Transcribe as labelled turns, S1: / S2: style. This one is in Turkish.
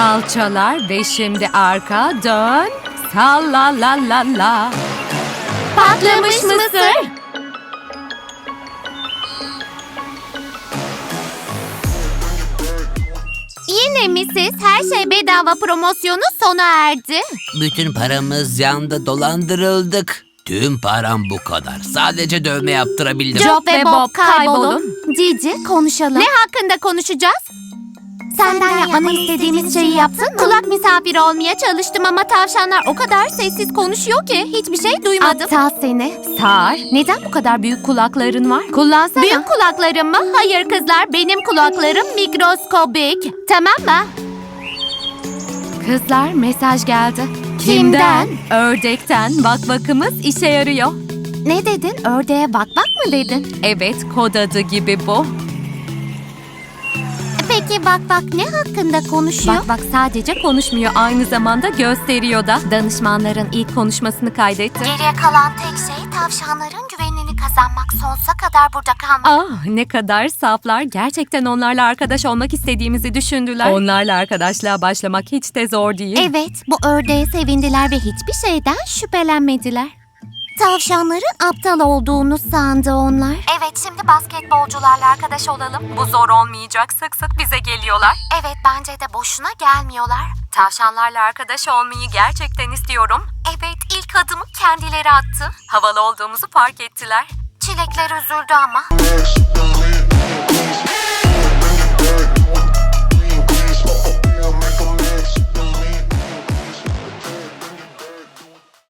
S1: Kalçalar ve şimdi arka dön. Salla la la la.
S2: Patlamış mısır. Yine mi siz? Her şey bedava promosyonu sona erdi.
S3: Bütün paramız yandı dolandırıldık. Tüm param bu kadar. Sadece dövme yaptırabildim.
S2: Job ve Bob kaybolun. Cici konuşalım. Ne hakkında konuşacağız? Senden yapmanı istediğimiz şeyi yaptın mı? Kulak misafiri olmaya çalıştım ama tavşanlar o kadar sessiz konuşuyor ki hiçbir şey duymadım. Aptal seni.
S1: Sar, neden bu kadar büyük kulakların var? Kullansana.
S2: Büyük kulaklarım mı? Hayır kızlar benim kulaklarım mikroskobik. Tamam mı?
S1: Kızlar mesaj geldi.
S2: Kimden?
S1: Ördekten. Bak bakımız işe yarıyor.
S2: Ne dedin? Ördeğe bak bak mı dedin?
S1: Evet, kod adı gibi bu.
S2: Peki bak bak ne hakkında konuşuyor?
S1: Bak bak sadece konuşmuyor, aynı zamanda gösteriyor da. Danışmanların ilk konuşmasını kaydetti.
S2: Geriye kalan tek şey tavşanların güvenini kazanmak sonsuza kadar burada kalmak.
S1: Ah ne kadar saflar. Gerçekten onlarla arkadaş olmak istediğimizi düşündüler. Onlarla arkadaşlığa başlamak hiç de zor değil.
S2: Evet, bu ördeğe sevindiler ve hiçbir şeyden şüphelenmediler. Tavşanların aptal olduğunu sandı onlar. Evet, şimdi basketbolcularla arkadaş olalım.
S1: Bu zor olmayacak. Sık sık bize geliyorlar.
S2: Evet, bence de boşuna gelmiyorlar.
S1: Tavşanlarla arkadaş olmayı gerçekten istiyorum. Evet, ilk adımı kendileri attı. Havalı olduğumuzu fark ettiler.
S2: Çilekler üzüldü ama.